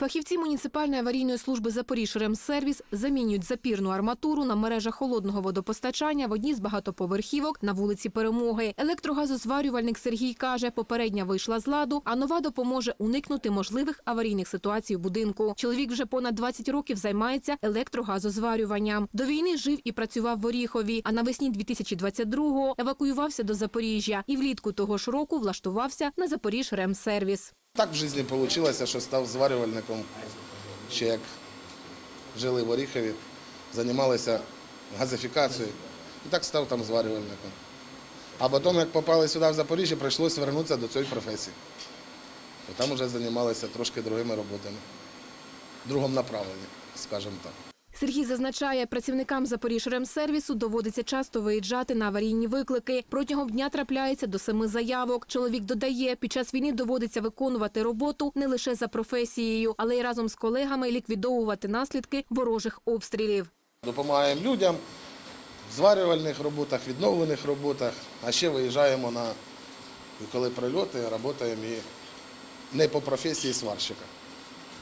Фахівці муніципальної аварійної служби «Запоріжремсервіс» замінюють запірну арматуру на мережах холодного водопостачання в одній з багатоповерхівок на вулиці Перемоги. Електрогазозварювальник Сергій каже, попередня вийшла з ладу, а нова допоможе уникнути можливих аварійних ситуацій в будинку. Чоловік вже понад 20 років займається електрогазозварюванням. До війни жив і працював в Оріхові, а навесні 2022-го евакуювався до Запоріжжя і влітку того ж року влаштувався на «Запоріжремсервіс». Так в житті вийшло, що став зварювальником, ще як жили в Оріхові, займалися газифікацією. І так став там зварювальником. А потім, як попали сюди в Запоріжжя, прийшлося повернутися до цієї професії. І там вже займалися трошки другими роботами, в другому направленні, скажімо так. Сергій зазначає, працівникам Запоріжремсервісу доводиться часто виїжджати на аварійні виклики. Протягом дня трапляється до семи заявок. Чоловік додає, під час війни доводиться виконувати роботу не лише за професією, але й разом з колегами ліквідовувати наслідки ворожих обстрілів. Допомагаємо людям в зварювальних роботах, відновлених роботах, а ще виїжджаємо на коли прильоти, працюємо і не по професії сварщика,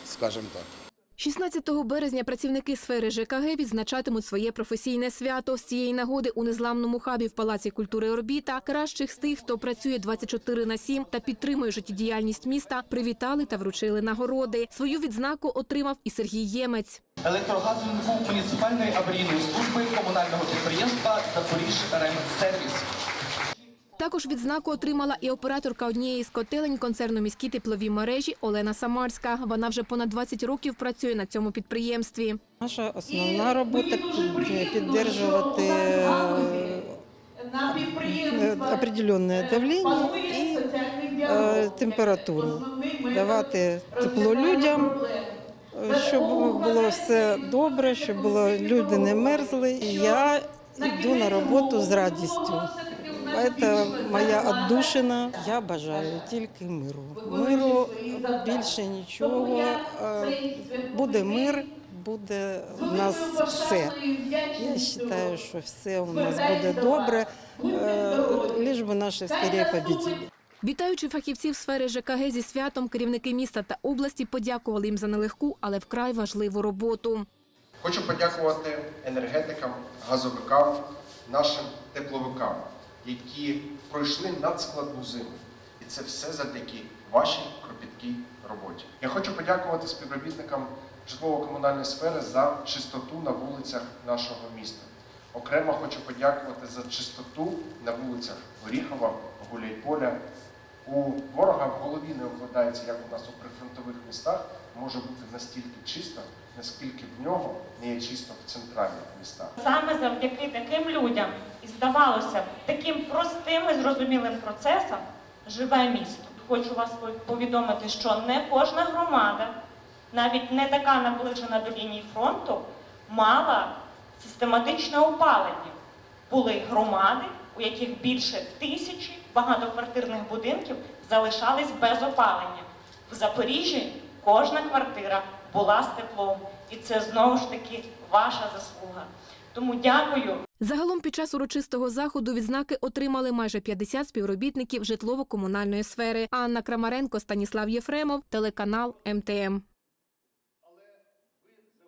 скажімо так. 16 березня працівники сфери ЖКГ відзначатимуть своє професійне свято. З цієї нагоди у незламному хабі в Палаці культури «Орбіта» кращих з тих, хто працює 24 на 7 та підтримує життєдіяльність міста, привітали та вручили нагороди. Свою відзнаку отримав і Сергій Ємець. електрогазовнику муніципальної аварійної служби комунального підприємства «Запоріжремсервіс». Також відзнаку отримала і операторка однієї з котелень концерну міські теплові мережі Олена Самарська. Вона вже понад 20 років працює на цьому підприємстві. Наша основна робота підтримувати е, определенне давлення і е, температуру, давати тепло людям, е, щоб було все добре, щоб люди не мерзли. Я йду на роботу з радістю. Це моя віддушина. Я бажаю тільки миру. Миру більше нічого. Е, Буде мир, буде в нас все. Я вважаю, що все у нас буде добре, е, лиш би наші скоріше победили. Вітаючи фахівців сфери ЖКГ зі святом, керівники міста та області подякували їм за нелегку, але вкрай важливу роботу. Хочу подякувати енергетикам, газовикам, нашим тепловикам, які пройшли надскладну зиму. І це все завдяки вашій кропіткій роботі. Я хочу подякувати співробітникам житлово-комунальної сфери за чистоту на вулицях нашого міста. Окремо хочу подякувати за чистоту на вулицях Оріхова, Гуляйполя. У ворога в голові не укладається, як у нас у прифронтових містах може бути настільки чисто, наскільки в нього не є чисто в центральних містах. Саме завдяки таким людям і здавалося таким простим і зрозумілим процесам живе місто. Хочу вас повідомити, що не кожна громада, навіть не така наближена до лінії фронту, мала систематичне опалення. Були громади, у яких більше тисячі багатоквартирних будинків залишались без опалення. В Запоріжжі кожна квартира була з теплом, і це знову ж таки ваша заслуга. Тому дякую. Загалом під час урочистого заходу відзнаки отримали майже 50 співробітників житлово-комунальної сфери. Анна Крамаренко, Станіслав Єфремов, телеканал МТМ.